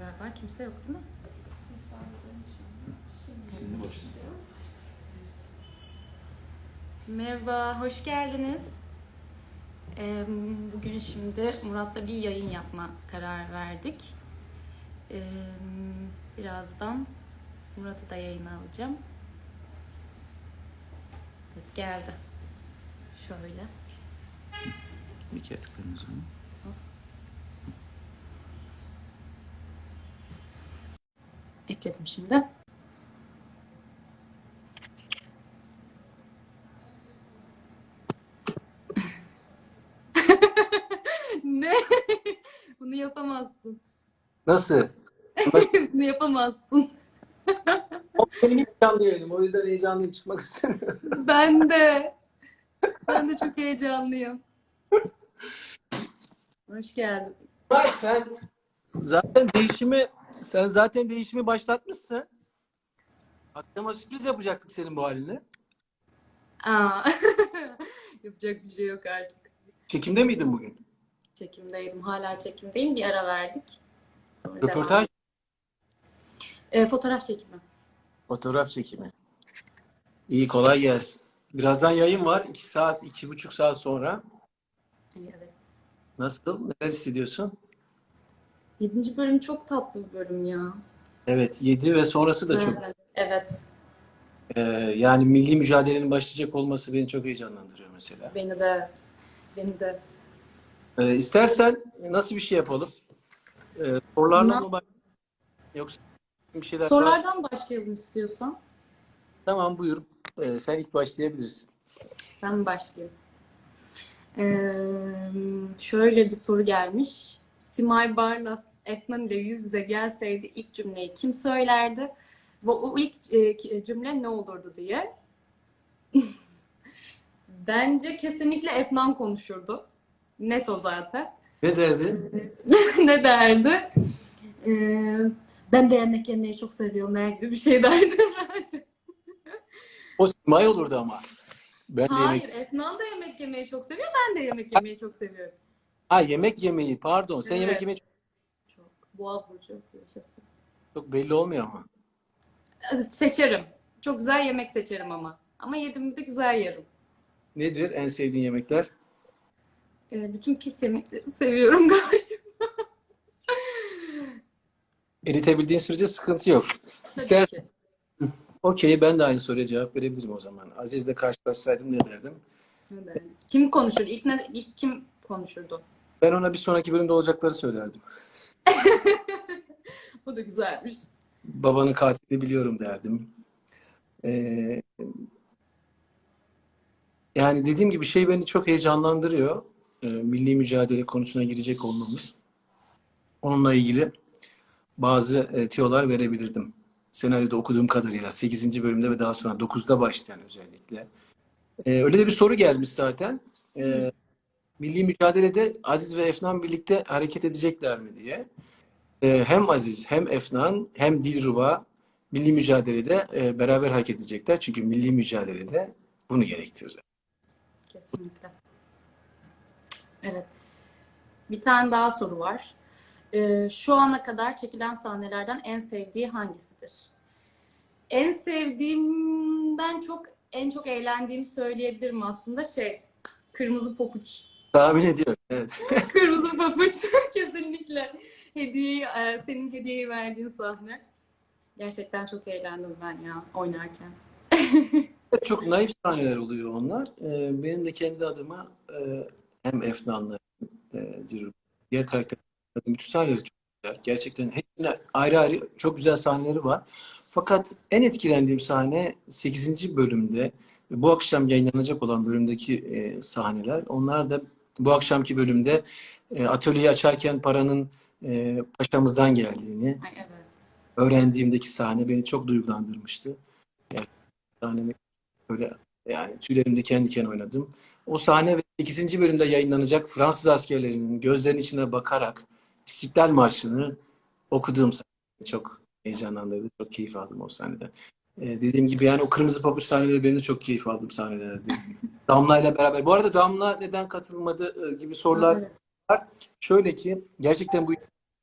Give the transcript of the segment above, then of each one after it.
galiba. Kimse yok değil mi? Şimdi başla. Merhaba, hoş geldiniz. Ee, Bugün şimdi Murat'la bir yayın yapma kararı verdik. Ee, Birazdan Murat'ı da yayına alacağım. Evet geldi. Şöyle. Bir kere tıklayın o zaman. Ekledim şimdi. ne? Bunu yapamazsın. Nasıl? Bunu yapamazsın. Benim ilk canlı yayınım. O yüzden heyecanlıyım. Çıkmak istemiyorum. Ben de. Ben de çok heyecanlıyım. Hoş geldin. Bak sen zaten değişimi sen zaten değişimi başlatmışsın. Akşama sürpriz yapacaktık senin bu haline. Aa. Yapacak bir şey yok artık. Çekimde miydin bugün? Çekimdeydim. Hala çekimdeyim. Bir ara verdik. Sonra. Röportaj, Ee, fotoğraf çekimi. fotoğraf çekimi. İyi kolay gelsin. Birazdan yayın var. 2 saat, iki buçuk saat sonra. Evet. Nasıl? Neler hissediyorsun? Yedinci bölüm çok tatlı bir bölüm ya. Evet, 7 ve sonrası da çok. Evet. Evet. Ee, yani milli mücadelenin başlayacak olması beni çok heyecanlandırıyor mesela. Beni de. Beni de. Ee, istersen nasıl bir şey yapalım? Ee, sorularla mı baş- Yoksa bir şeyler Sorulardan başlayalım istiyorsan. Tamam buyur. Ee, sen ilk başlayabilirsin. Ben başlayayım? Ee, şöyle bir soru gelmiş. Simay Barlas Efnan ile yüz yüze gelseydi ilk cümleyi kim söylerdi? Ve o ilk e, cümle ne olurdu diye. Bence kesinlikle Efnan konuşurdu. Net o zaten. Ne derdi? ne derdi? Ee, ben de yemek yemeyi çok seviyorum her gibi bir şey derdi herhalde. O Simay olurdu ama. Ben de Hayır, yemek... Efnan da yemek yemeyi çok seviyor. Ben de yemek yemeyi çok seviyorum. Ha yemek yemeyi pardon. Sen Evet. yemek yemeyi Çok. Boğa burcu yaşasın. çok belli olmuyor ama. Seçerim. Çok güzel yemek seçerim ama. Ama yedim de güzel yerim. Nedir en sevdiğin yemekler? Ee, bütün pis yemekleri seviyorum galiba. Eritebildiğin sürece sıkıntı yok. Tabii İster... ki. Okey ben de aynı soruya cevap verebilirim o zaman. Aziz'le karşılaşsaydım ne derdim? Ne derim? Kim konuşur? İlk, ne, ilk kim konuşurdu? Ben ona bir sonraki bölümde olacakları söylerdim. Bu da güzelmiş. Babanın katilini biliyorum derdim. Ee, yani dediğim gibi şey beni çok heyecanlandırıyor. Ee, milli mücadele konusuna girecek olmamız. Onunla ilgili bazı e, tiyolar verebilirdim. Senaryoda okuduğum kadarıyla 8. bölümde ve daha sonra 9'da başlayan özellikle. Ee, öyle de bir soru gelmiş zaten. Ee, milli mücadelede Aziz ve Efnan birlikte hareket edecekler mi diye. Ee, hem Aziz hem Efnan hem Dilruba milli mücadelede e, beraber hareket edecekler. Çünkü milli mücadelede bunu gerektirir. Kesinlikle. Evet. Bir tane daha soru var. Ee, şu ana kadar çekilen sahnelerden en sevdiği hangisidir? En sevdiğimden çok en çok eğlendiğimi söyleyebilirim aslında şey Kırmızı Papuç. Tahmin ediyorum. Evet. Kırmızı Papuç kesinlikle hediyeyi e, senin hediyeyi verdiğin sahne. Gerçekten çok eğlendim ben ya oynarken. Çok naif sahneler oluyor onlar. Ee, benim de kendi adıma e, hem Efnan'la e, diğer karakterlerin bütün sahneleri çok güzel. Gerçekten hepsine ayrı ayrı çok güzel sahneleri var. Fakat en etkilendiğim sahne 8. bölümde bu akşam yayınlanacak olan bölümdeki e, sahneler. Onlar da bu akşamki bölümde e, atölyeyi açarken paranın e, paşamızdan geldiğini Ay, evet. öğrendiğimdeki sahne beni çok duygulandırmıştı. Yani böyle yani tüylerim diken diken oynadım. O sahne ve 8. bölümde yayınlanacak Fransız askerlerinin gözlerinin içine bakarak İstiklal Marşı'nı okuduğum sahne çok heyecanlandırdı. Çok keyif aldım o sahnede. Ee, dediğim gibi yani o kırmızı pabuç sahneleri benim de çok keyif aldığım sahnelerdi. Damla ile beraber. Bu arada Damla neden katılmadı e, gibi sorular Evet. Şöyle ki gerçekten bu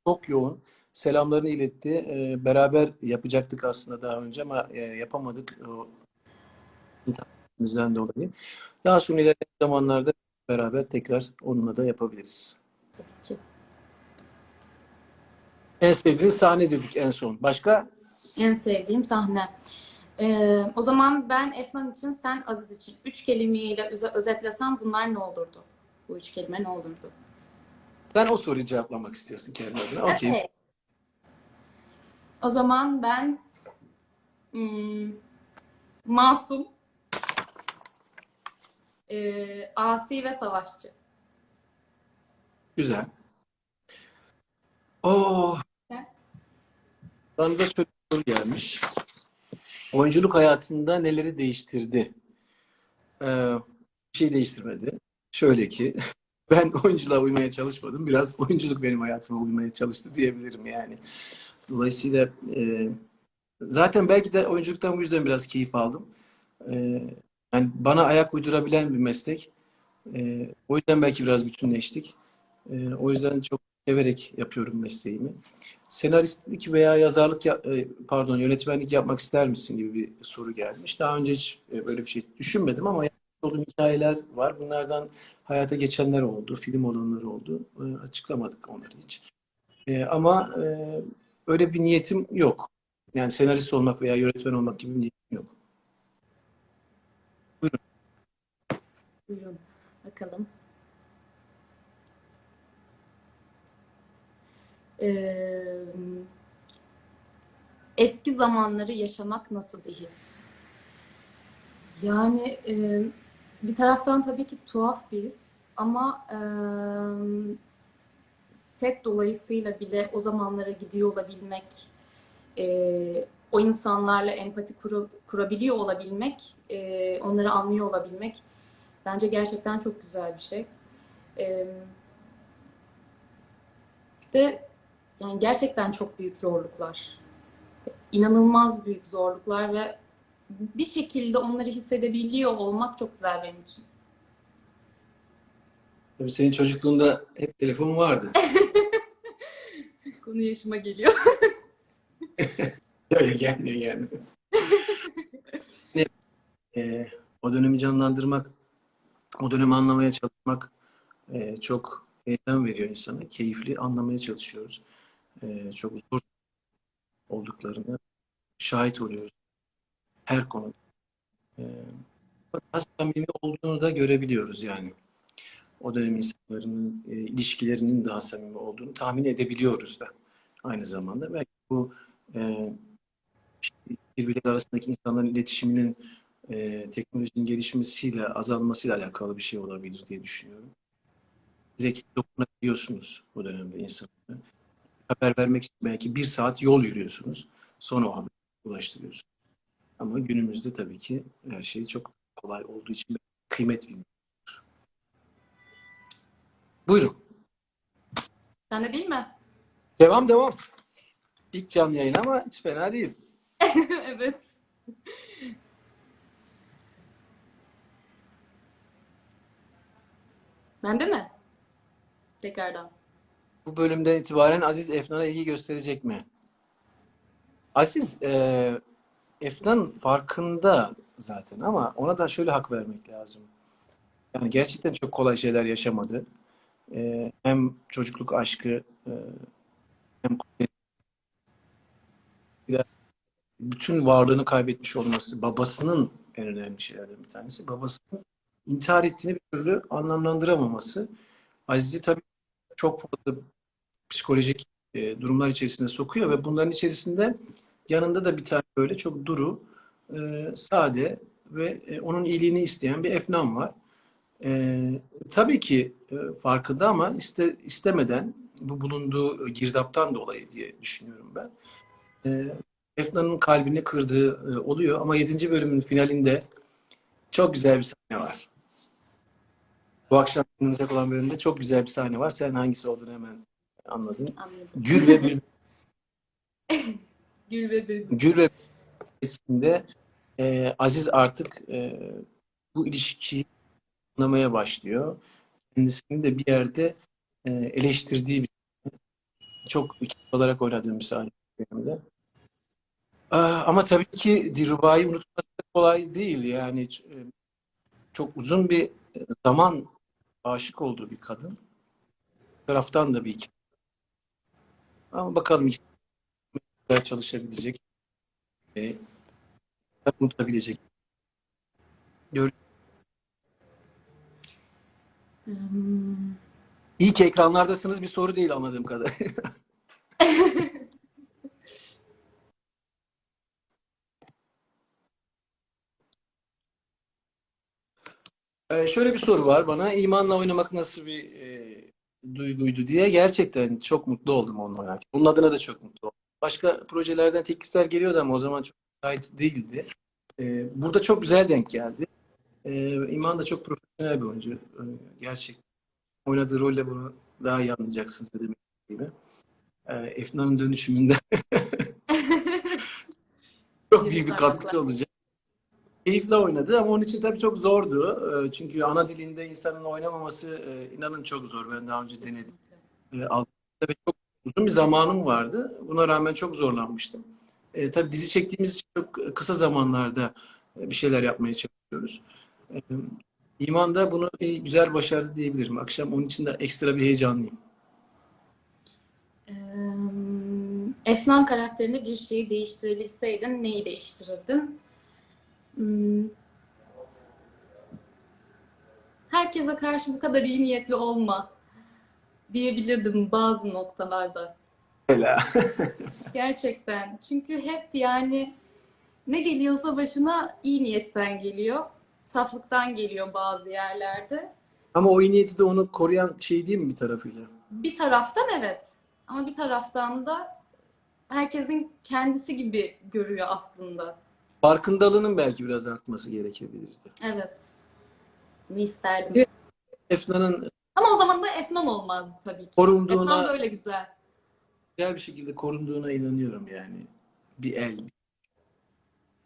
çok yoğun. Selamlarını iletti. Ee, beraber yapacaktık aslında daha önce ama e, yapamadık. O dolayı. Daha sonra ilerleyen zamanlarda beraber tekrar onunla da yapabiliriz. Ki. En sevdiğin sahne dedik en son. Başka? En sevdiğim sahne. Ee, o zaman ben Efnan için, sen Aziz için üç kelimeyle öze- özetlesem bunlar ne olurdu? Bu üç kelime ne olurdu? Sen o soruyu cevaplamak istiyorsun kendi adına. Evet. O zaman ben hmm, masum, ee, asi ve savaşçı. Güzel. Oh. Ne? Bana da şöyle bir soru gelmiş. Oyunculuk hayatında neleri değiştirdi? Ee, bir şey değiştirmedi. Şöyle ki ben oyunculuğa uymaya çalışmadım. Biraz oyunculuk benim hayatıma uymaya çalıştı diyebilirim yani. Dolayısıyla e, zaten belki de oyunculuktan bu yüzden biraz keyif aldım. E, yani bana ayak uydurabilen bir meslek. E, o yüzden belki biraz bütünleştik. E, o yüzden çok severek yapıyorum mesleğimi. Senaristlik veya yazarlık, ya- e, pardon yönetmenlik yapmak ister misin gibi bir soru gelmiş. Daha önce hiç e, böyle bir şey düşünmedim ama olduğum hikayeler var. Bunlardan hayata geçenler oldu, film olanları oldu. E, Açıklamadık onları hiç. Ama öyle bir niyetim yok. Yani senarist olmak veya yönetmen olmak gibi bir niyetim yok. Buyurun bakalım. Ee, eski zamanları yaşamak nasıl bir his? Yani e, bir taraftan tabii ki tuhaf bir his ama e, set dolayısıyla bile o zamanlara gidiyor olabilmek, e, o insanlarla empati kuru- kurabiliyor olabilmek, e, onları anlıyor olabilmek Bence gerçekten çok güzel bir şey. Ee, bir de yani gerçekten çok büyük zorluklar. İnanılmaz büyük zorluklar ve bir şekilde onları hissedebiliyor olmak çok güzel benim için. Tabii senin çocukluğunda hep telefon vardı. Konu yaşıma geliyor. Öyle gelmiyor gelmiyor. Ne- Ee, o dönemi canlandırmak, o dönemi anlamaya çalışmak e, çok heyecan veriyor insana. Keyifli anlamaya çalışıyoruz. E, çok zor olduklarını şahit oluyoruz her konuda. E, daha samimi olduğunu da görebiliyoruz yani. O dönem insanların e, ilişkilerinin daha samimi olduğunu tahmin edebiliyoruz da aynı zamanda. Belki bu e, işte birbirleri arasındaki insanların iletişiminin e, teknolojinin gelişmesiyle azalmasıyla alakalı bir şey olabilir diye düşünüyorum. Direkt dokunabiliyorsunuz bu dönemde insanlara. Haber vermek için belki bir saat yol yürüyorsunuz. Sonra o haberi ulaştırıyorsunuz. Ama günümüzde tabii ki her şey çok kolay olduğu için kıymet bilmiyor. Buyurun. Sen de değil mi? Devam devam. İlk canlı yayın ama hiç fena değil. Evet. Ben de mi? Tekrardan. Bu bölümden itibaren Aziz Efnan'a ilgi gösterecek mi? Aziz, e, Efnan farkında zaten ama ona da şöyle hak vermek lazım. Yani gerçekten çok kolay şeyler yaşamadı. E, hem çocukluk aşkı e, hem bütün varlığını kaybetmiş olması babasının en önemli şeylerden bir tanesi. Babasının intihar ettiğini bir türlü anlamlandıramaması. Aziz'i tabii çok fazla psikolojik e, durumlar içerisine sokuyor ve bunların içerisinde yanında da bir tane böyle çok duru, e, sade ve e, onun iyiliğini isteyen bir Efnan var. E, tabii ki e, farkında ama iste, istemeden bu bulunduğu girdaptan dolayı diye düşünüyorum ben. E, Efnan'ın kalbini kırdığı e, oluyor ama 7. bölümün finalinde çok güzel bir sahne var. Bu akşam yayınlanacak olan bölümde çok güzel bir sahne var. Sen hangisi olduğunu hemen anladın. Anladım. Gül ve Bülbül Gül ve Bülbül. Gül ve Bülbül'de e, Aziz artık e, bu ilişkiyi anlamaya başlıyor. Kendisini de bir yerde e, eleştirdiği bir çok ekip olarak oynadığım bir sahne benim Ama tabii ki Dilruba'yı unutmak kolay değil. Yani e, çok uzun bir e, zaman aşık olduğu bir kadın. Bir taraftan da bir hikaye. Ama bakalım güzel çalışabilecek, e, unutabilecek. Gör Hmm, İyi ki ekranlardasınız bir soru değil anladığım kadarıyla. Ee, şöyle bir soru var bana. İmanla oynamak nasıl bir e, duyguydu diye. Gerçekten çok mutlu oldum onunla oynarken. Onun adına da çok mutlu oldum. Başka projelerden teklifler geliyordu ama o zaman çok müsait değildi. Ee, burada çok güzel denk geldi. Ee, İman da çok profesyonel bir oyuncu. Ee, gerçekten oynadığı rolle bunu daha iyi anlayacaksınız ne demek gibi. Ee, Efna'nın dönüşümünde çok büyük bir katkısı olacak. Keyifle oynadı ama onun için tabii çok zordu. Ee, Çünkü ana dilinde insanın oynamaması e, inanın çok zor. Ben daha önce denedim. E, Altyazıda ve çok uzun bir zamanım vardı. Buna rağmen çok zorlanmıştım. E, tabii dizi çektiğimiz için çok kısa zamanlarda e, bir şeyler yapmaya çalışıyoruz. E, İman da bunu güzel başardı diyebilirim. Akşam onun için de ekstra bir heyecanlıyım. Ee, Efnan karakterinde bir şeyi değiştirebilseydin neyi değiştirirdin? Hmm. Herkese karşı bu kadar iyi niyetli olma diyebilirdim bazı noktalarda. Öyle. Gerçekten. Çünkü hep yani ne geliyorsa başına iyi niyetten geliyor. Saflıktan geliyor bazı yerlerde. Ama o iyi niyeti de onu koruyan şey değil mi bir tarafıyla? Bir taraftan evet. Ama bir taraftan da herkesin kendisi gibi görüyor aslında. Farkındalığının belki biraz artması gerekebilirdi. Evet. Ne isterdim. Efna'nın Ama o zaman da Efnan olmazdı tabii ki. korunduğuna Efnan böyle güzel. güzel bir şekilde korunduğuna inanıyorum yani. Bir el,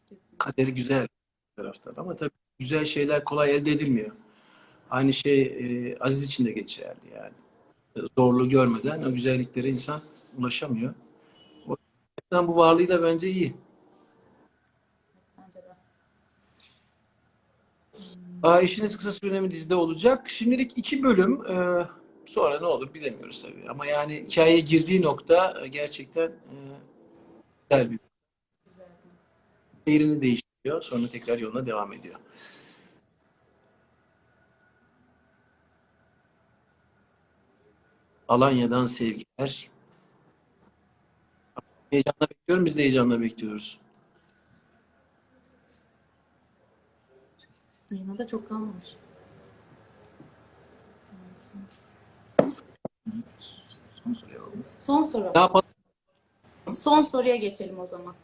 Kesinlikle. kaderi güzel bir taraftan ama tabii güzel şeyler kolay elde edilmiyor. Aynı şey e, Aziz için de geçerli yani. Zorluğu görmeden o güzelliklere insan ulaşamıyor. O yüzden bu varlığıyla bence iyi. Bence de. Aa, eşiniz kısa süreli dizide olacak? Şimdilik iki bölüm. Ee, sonra ne olur bilemiyoruz tabii. Ama yani hikayeye girdiği nokta e, gerçekten e, güzel bir seyrini değiştiriyor. Sonra tekrar yoluna devam ediyor. Alanya'dan sevgiler. Heyecanla bekliyorum. Biz de heyecanla bekliyoruz. Yayına da çok kalmamış. Son soruya alalım. Son soru. Ne yapalım? Son soruya geçelim o zaman.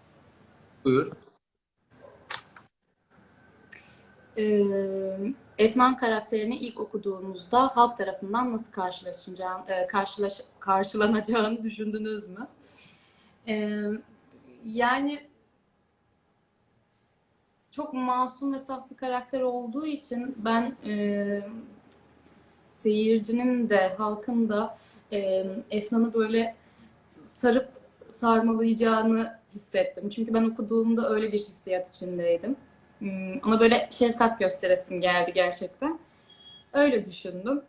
Buyur. Ee, Efnan karakterini ilk okuduğunuzda halk tarafından nasıl karşılaşacağını, e, karşılaş, karşılanacağını düşündünüz mü? Ee, yani çok masum ve saf bir karakter olduğu için ben e, seyircinin de halkın da e, Efnan'ı böyle sarıp sarmalayacağını hissettim. Çünkü ben okuduğumda öyle bir hissiyat içindeydim. Hmm, Ona böyle şefkat gösteresim geldi gerçekten. Öyle düşündüm.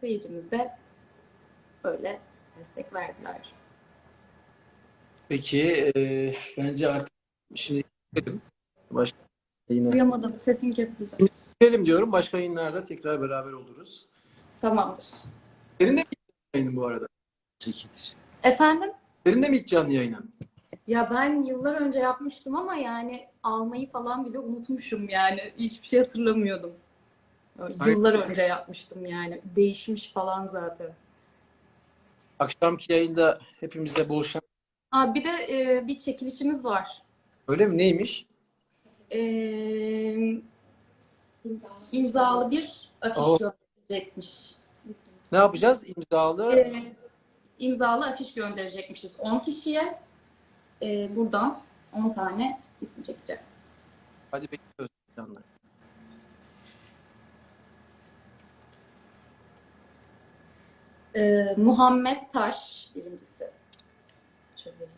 Seyircimiz de öyle destek verdiler. Peki e, bence artık şimdi başka yayına Duyamadım. Sesin kesildi. Gidelim diyorum. Başka yayınlarda tekrar beraber oluruz. Tamamdır. Senin de mi yayının bu arada? Çekiliş. Efendim? Senin de mi ilk canlı yayının? Ya ben yıllar önce yapmıştım ama yani almayı falan bile unutmuşum yani. Hiçbir şey hatırlamıyordum. Yıllar önce yapmıştım yani. Değişmiş falan zaten. Akşamki yayında hepimize bol şans. Aa, bir de e, bir çekilişimiz var. Öyle mi? Neymiş? Ee, imzalı bir afiş Oh. gönderecekmiş. Ne yapacağız? İmzalı. Ee, imzalı afiş gönderecekmişiz 10 kişiye. Ee, buradan 10 tane isim çekeceğim. Hadi bekliyoruz canlı. Ee, Muhammed Taş birincisi. Şöyle vereyim.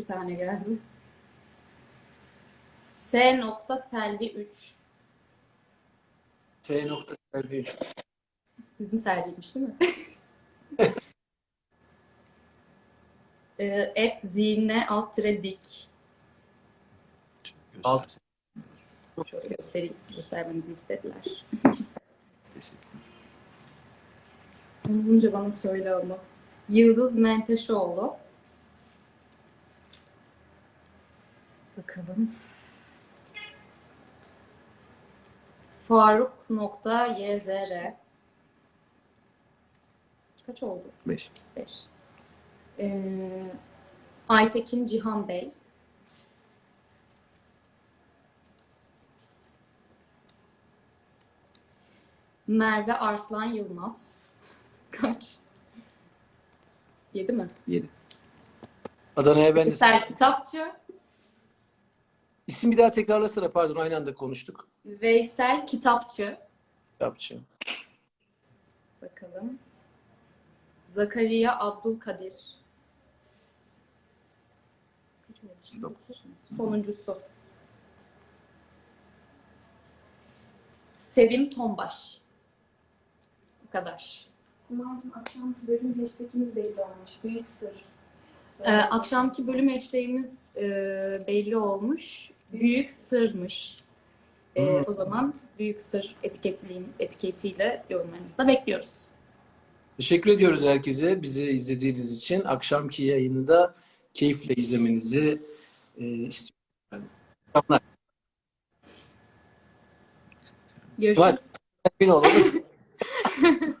İki tane geldi. S. nokta Selvi 3. T nokta Selvi üç. Bizim Selvi'ymiş değil mi? Ee, et zine alt tire dik. Alt. Şöyle göstereyim. Göstermemizi istediler. Teşekkürler. Bulunca bana söyle onu. Yıldız Menteşoğlu. Bakalım. Faruk nokta YZR. Kaç oldu? Beş. 5. Ee, Aytekin Cihan Bey. Merve Arslan Yılmaz. Kaç? 7 mi? Yedi. Adana'ya ben de Güzel kitapçı. İsim bir daha tekrarlasana pardon aynı anda konuştuk. Veysel Kitapçı. Yapçı. Bakalım. Zakariya Abdülkadir. Sonuncusu. Sevim Tombaş. Bu kadar. Simacığım akşamki bölüm hashtagimiz belli olmuş. Büyük sır. Ee, akşamki bölüm eşleğimiz e, belli olmuş. Büyük sırmış. Ee, Hmm. O zaman büyük sır etiketliğin etiketiyle yorumlarınızı da bekliyoruz. Teşekkür ediyoruz herkese bizi izlediğiniz için. Akşamki yayını da keyifle izlemenizi e, istiyorum. Görüşürüz. Emin olun.